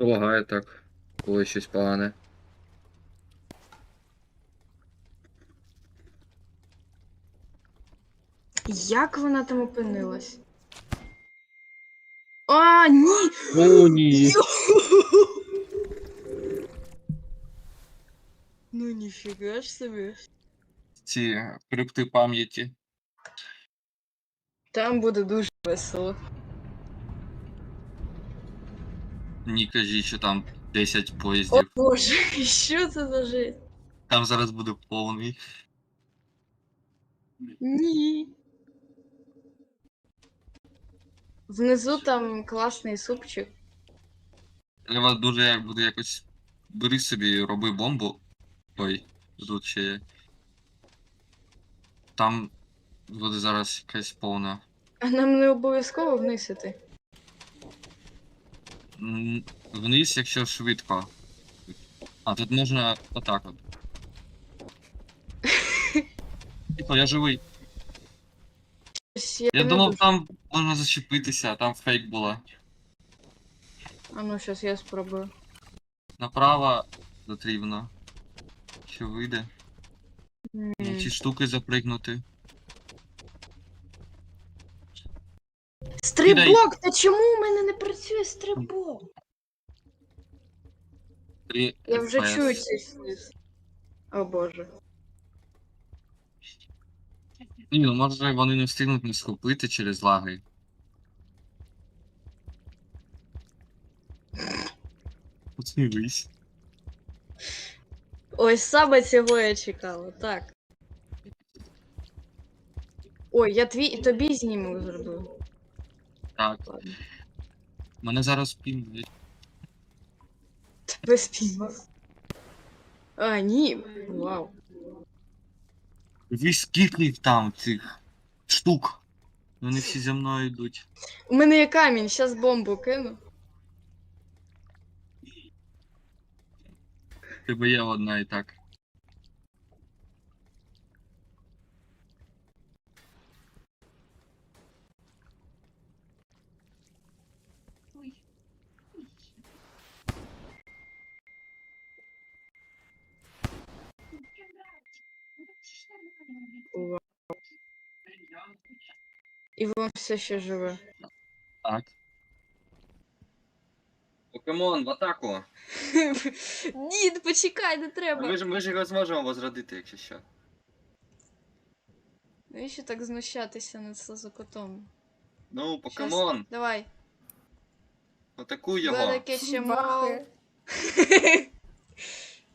Полагаю так, коли щось погане. Як вона там опинилась? А, ні! О, ні. Ну ніфіга ж собі. Ці крипти пам'яті. Там буде дуже весело. Ні, кажіть, що там 10 поїздів. О боже, що це за жесть? Там зараз буде повний. Ні. Внизу там класний супчик. Треба дуже як буде якось. Бери собі, роби бомбу. Ой, тут ще є. Там буде зараз якась повна. А нам не обов'язково вниз іти. Вниз, якщо швидко. А, тут можна отак от. Тихо, я живий. Ось Я, Я не думав, дуже- там можна зачепитися, там фейк була. А ну, зараз я спробую. Направо потрібно. Що вийде? М, ці штуки запригнути. Стрибок! Та чому у мене не працює стрибок? 3 Я вже FPS. чую цей сліз. О боже. Ні, ну може вони не встигнуть не схопити через лаги. Подивись. Ось саме цього я чекала, так. Ой, я твій і тобі зніму зробив. Так. Ладно. Мене зараз пінять. Тебе спіймав. А, ні. Вау. Ви скільки їх там цих штук? Вони всі зі мною йдуть. У мене є камінь, щас бомбу кину. Тебе є одна і так. І він все ще живе. Так. Покемон, в атаку! Ні, почекай, не треба. Ми ж, ми ж його зможемо возродити, якщо що. Навіщо так знущатися над Сазокотом? Ну, Щас, покемон, Давай. атакуй його. 'em all. Бахи.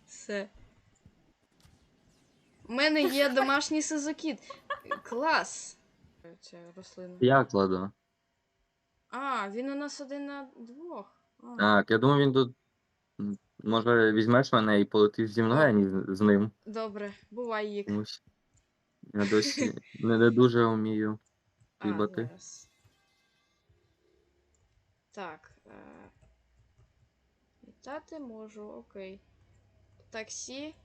Все. У мене є домашній сизокіт. Клас. Ця рослина. Я кладу. А, він у нас один на двох. А. Так, я думаю, він тут. Може, візьмеш мене і полетиш зі мною, а не з- ним. Добре, бувай їх. Тому що я досі не, дуже вмію. Зараз. Так. Е... Літати можу, окей. Таксі.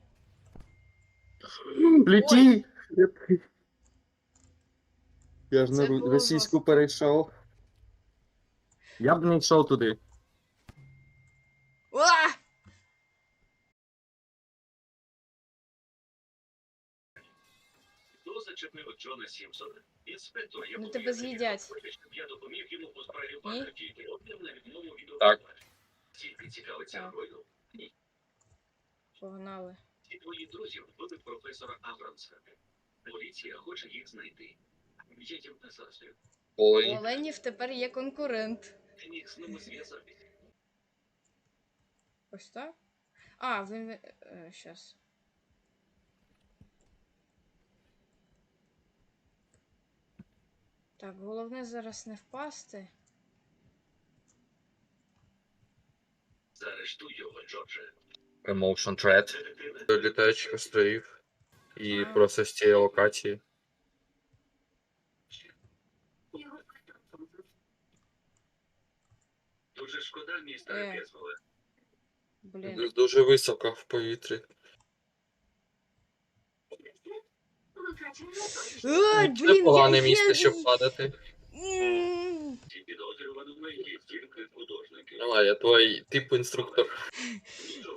Леті! Я ж Це на ру- було російську жорстко. перейшов. Я б не йшов туди. А! Хто зачепив Джона Сімпсона? Інспектор, я Ну, тебе з'їдять. щоб Я допоміг йому у справі пана тільки одним на відмову від Так. обвинувачення. Тільки цікавиться Так. грою. Погнали. Ці твої друзі вбили професора Абрамса. Поліція хоче їх знайти. У Оленів тепер є конкурент. Ось так? А, він. Е, щас. Так, головне зараз не впасти. Заарештуй його, Джордже. Emotion Thread. Детективи. Літаючих островів. І просто з цієї локації. Дуже шкода, містер Е. Кесвеле. Блін. Дуже високо в повітрі. Ой, блін, Це погане я, місце, я, щоб падати. М, Ці підозрюваними є тільки художники. Давай, я твій тип інструктор.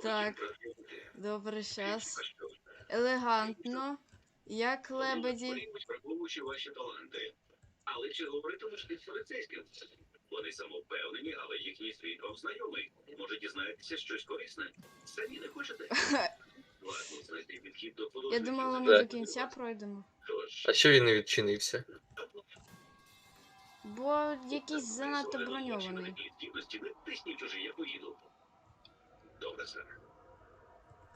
Так. Добре, щас. А Елегантно. Як лебеді. розповідають, ваші таланти. Але чи говоритимеш ти з поліцейським? Вони самовпевнені, але їхній світ вам знайомий. Може дізнаєтеся щось корисне. Самі не хочете? Ладно, знайти підхід до Я художників. думала, ми до кінця пройдемо. Тож, А що він не відчинився? Бо якийсь занадто броньований. тисніть уже, я поїду. Добре, сер.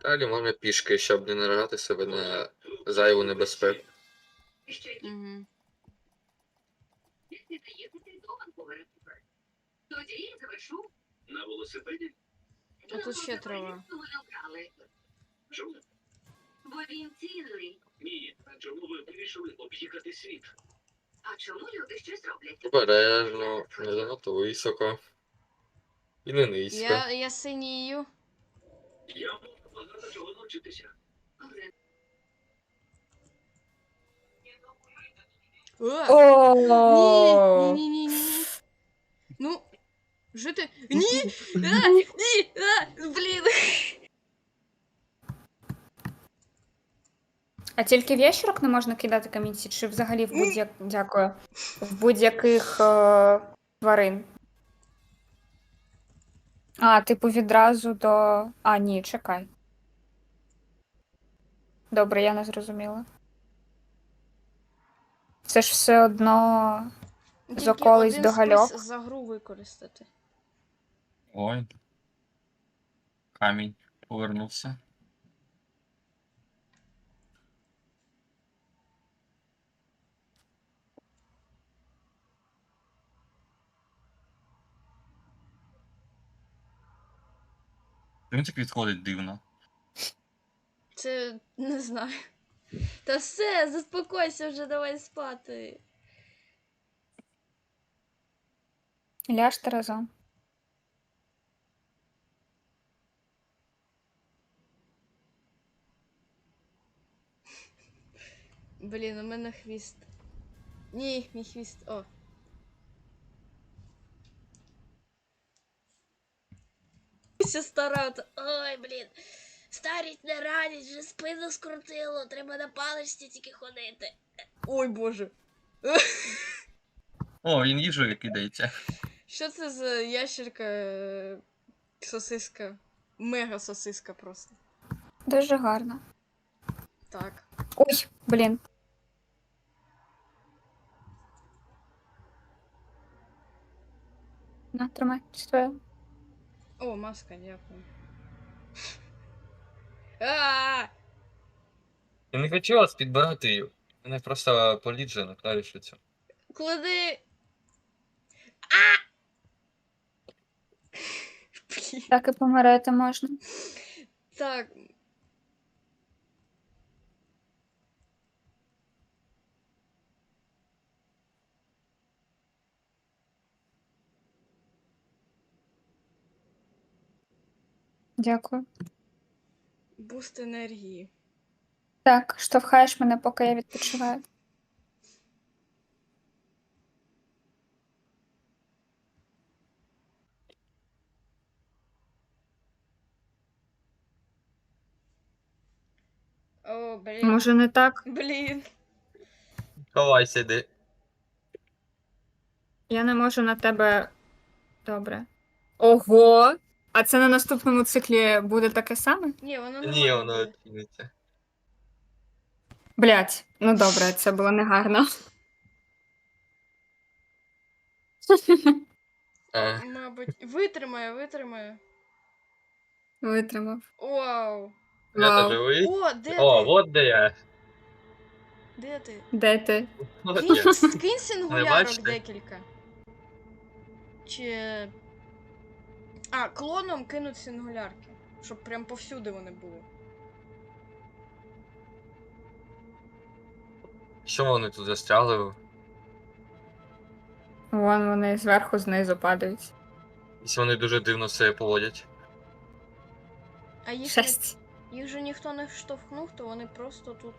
Далі можна пішки, щоб не наражати себе на зайву небезпеку. Угу. Тоді завершу. На велосипеді? А тут ще трава. Чому? Бо він цінний. Ні. Чому ви вирішили об'їхати світ? А чому люди щось роблять? Обережно, не занадто високо. І не низько. Я, я синію. Я можу багато чого навчитися. О! Ні, ні, ні, ні, ні. Жити. Ні! А, ні! А, блін! А тільки в ящерок не можна кидати камінці, чи взагалі в будь-як... Дякую. В будь-яких е... тварин. А, типу, відразу до. А, ні, чекай. Добре, я не зрозуміла. Це ж все одно. Тільки З околиць один до спис гальок. за гру використати. Ой. Камінь повернувся. Він так відходить дивно. Це не знаю. Та все, заспокойся вже, давай спати. Ляжте разом. Блін, у мене хвіст. Ні, мій хвіст. О. Все старати. Ой, блін. Старість не радість, вже спину скрутило, треба на паличці тільки ходити. Ой боже. О, він їжею кидається. Що це за ящерка е, сосиска? Мега сосиска просто. Дуже гарно. Так. Ой, блін. На, тримай, це твоє. О, маска, дякую. А! Я не хотів вас підбирати її. Мене просто поліджа на клавішицю. Клади. А! Блін. Так і помирати можна. Так. Дякую. Буст енергії. Так, штовхаєш мене, поки я відпочиваю. О, блін. Може, не так? Блін. Ховайся, де. Я не можу на тебе. Добре. Ого! А це на наступному циклі буде таке саме? Ні, воно не Ні, воно бути. Блять, ну добре, це було негарно. А, Мабуть. Витримає, витримає. Витримав. Вау. я Вау. то живий. О, де О, ти? от де я. Де ти? Де ти? От Кинь, я. кинь сингулярок бачите? декілька. Чи. А, клоном кинуть сингулярки. Щоб прям повсюди вони були. Що вони тут застряли? Вон вони зверху знизу падають. Якщо вони дуже дивно себе поводять. А їх, Шесть. їх же ніхто не штовхнув, то вони просто тут.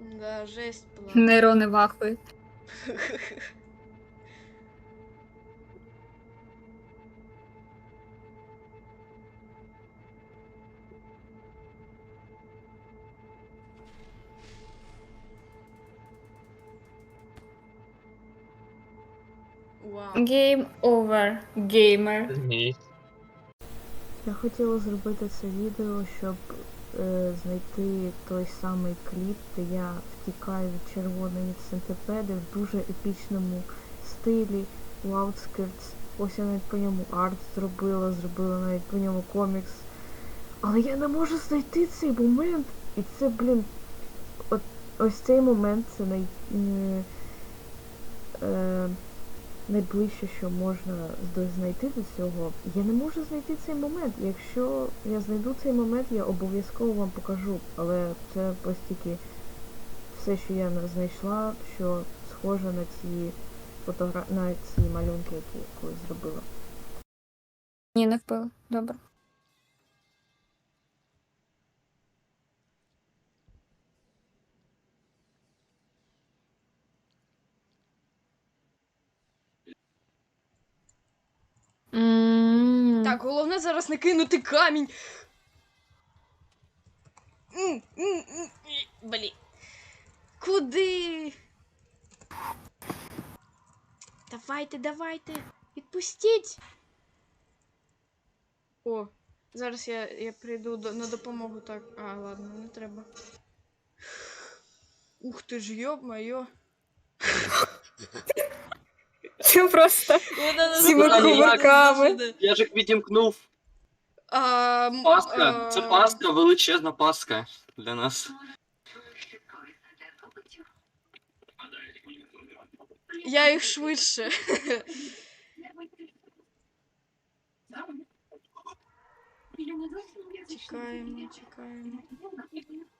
Да, жесть була. Нейрони вахують. Вау. Game over, геймер. Ні. Я хотіла зробити це відео, щоб знайти той самий кліп, де я втікаю від червоної центипеди в дуже епічному стилі у Outskirts. Ось я навіть по ньому арт зробила, зробила навіть по ньому комікс. Але я не можу знайти цей момент. І це, блін, от ось цей момент це най, е, е, найближче, що можна знайти до цього. Я не можу знайти цей момент. Якщо я знайду цей момент, я обов'язково вам покажу. Але це ось все, що я знайшла, що схоже на ці фотогра... на ці малюнки, які я колись зробила. Ні, не впила. Добре. Так, головне зараз не кинути камінь. М, Блін. Куди? Давайте, давайте. Відпустіть. О, зараз я, я прийду до, на допомогу так. А, ладно, не треба. Ух ти ж, йоб-моє. Це просто Цими кувырками. Я ж їх відімкнув. А, м, Паска. Це а, паска, величезна паска для нас. Я їх швидше. Чекаємо, чекаємо.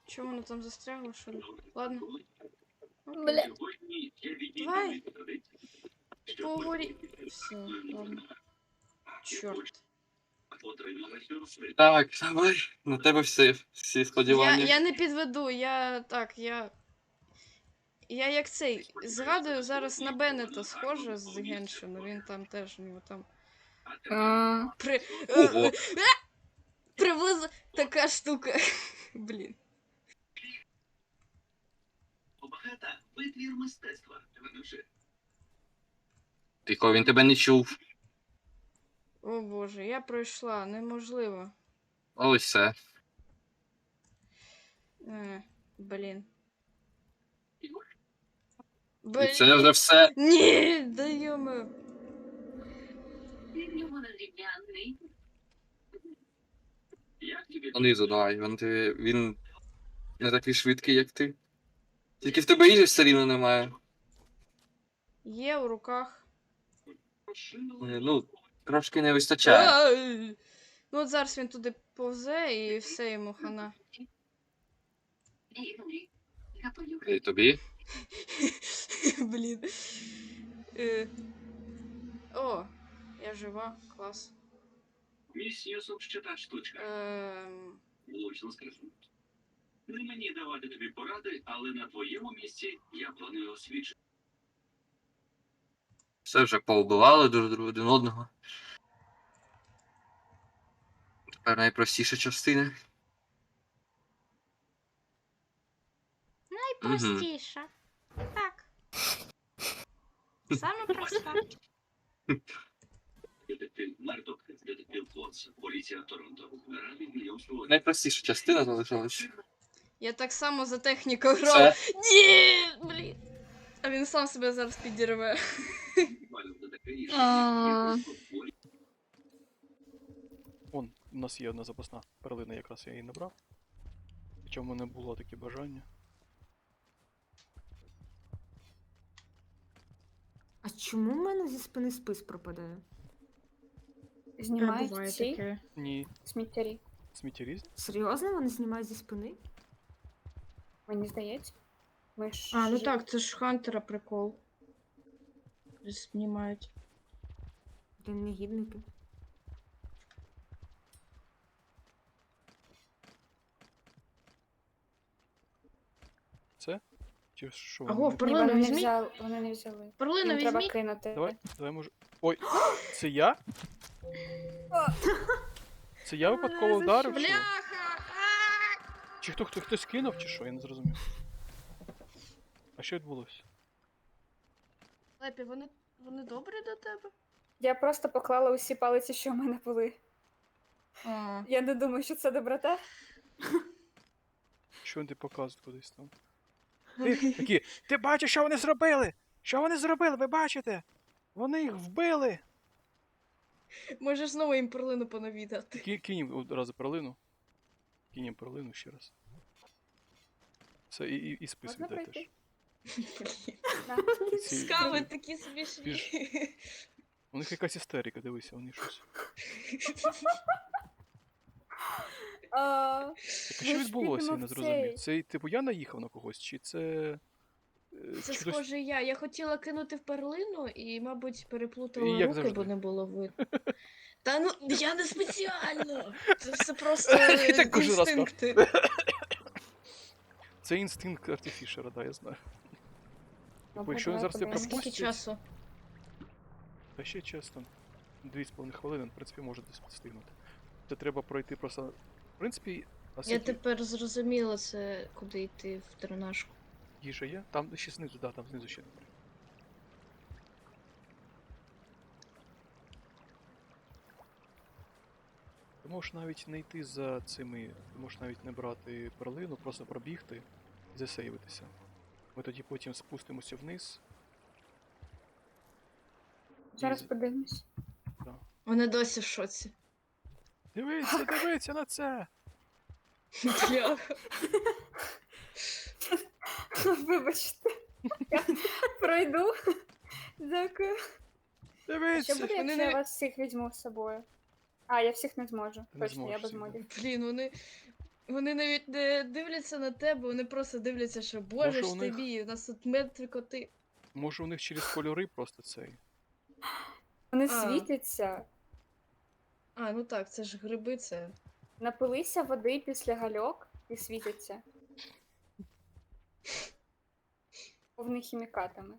Чого воно там застрягло, що ли? Ладно. Окей. Бля. Давай. Поговорі. Все, ладно. Чорт. Так, давай. На тебе всі, всі Я, сподівання. я не підведу, я так, я. Я як цей. Згадую зараз на Беннета схоже з Геншину. Він там теж у нього там. А, При... Ого. Приблизно така штука. Блін. Багата витвір мистецтва. Ведучи. Тихо, він тебе не чув. О боже, я пройшла, неможливо. Ось все. Е, блін. І Блін. це вже все. Ні, даємо. Як тобі Донизу давай. Він, ти, він не такий швидкий, як ти. Тільки в тебе їжі все рівно немає. Є в руках. Е, Ну, трошки не вистачає. Ай! Ну от зараз він туди повзе і все йому хана. І тобі. Блін. Е. О, я жива, клас. Міс Юсуп ще та штучка. Ем... Влучно скажу. Не мені давати тобі поради, але на твоєму місці я планую освічити. Все вже повбивали друг друга один одного. Тепер найпростіша частина. Мгм. Простіша. Так. Саме проста. Найпростіша частина залишилась. Я так само за техніку грав. Ні, блін. А він сам себе зараз підірве. А. Вон, у нас є одна запасна перлина, якраз я її набрав. Хоча в мене було таке бажання. А чому в мене зі спини спис пропадає? знімають ці Ні, сміттярі. сміттєріз. Серйозно, вони знімають зі спини? Мені здається. Ми ж... А, ну так, це ж Хантера прикол. Знімають. Блін, негідники. Це? Чи що? Аго, вони- Ні, Перлину вони не візьміть. взяли. Вони не взяли. Перлину Їм треба візьміть. кинути. Давай, давай може. Ой, це я? Це я випадково вдарив? Чи? Бляха! а! Чи хто, хто хтось кинув, чи що? Я не зрозумів. А що відбулося? Лепі, вони, вони добрі до тебе? Я просто поклала усі палиці, що в мене були. А. Я не думаю, що це доброта. Що вони показують кудись там? Ти, такі, ти бачиш, що вони зробили? Що вони зробили? Ви бачите? Вони їх вбили! Можеш знову їм перлину понавідати. Ки- Кинь одразу перлину. Кинь перлину ще раз. Все, і, і, і спис Можна віддай пройти? теж. Скави такі смішні. У них якась істерика, дивися, вони щось. А, Ми що ж відбулося, я підемо не в зрозумів. цей. Це, типу, я наїхав на когось, чи це. е, Це чи хтось- схоже я. Я хотіла кинути в перлину і, мабуть, переплутала І як руки, завжди. бо не було видно. Та ну я не спеціально. Це все просто Я так кожен раз інстинкти. Це інстинкт артифішера, да, я знаю. Ну, Бо якщо він зараз тебе подивимось. Скільки пропустить, часу? та ще чесно. Дві з половиною хвилини, в принципі, може десь встигнути. Це треба пройти просто. В принципі, Я тепер зрозуміла це, куди йти в тренажку. їжа є? Там ще знизу, да, там знизу ще. Ти можеш навіть не йти за цими, ти можеш навіть не брати перлину, просто пробігти і засейвитися. Ми тоді потім спустимося вниз. Зараз І- подивимось. Вони досі в шоці. Дивіться, дивіться на це! Бляха. Вибачте. Я пройду. Дякую. Що Дивіться! буде, вони якщо я вас всіх візьму з собою? А, я всіх не зможу. Не Точно, я зможеш без всіх, модів. Блін, вони. Вони навіть не дивляться на тебе, вони просто дивляться, що боже Може, ж у них- тобі, у нас тут мертві коти. Може у них через кольори просто цей. Вони А. світяться. А, ну так, це ж гриби, це. Напилися води після гальок і світяться. Повний хімікатами.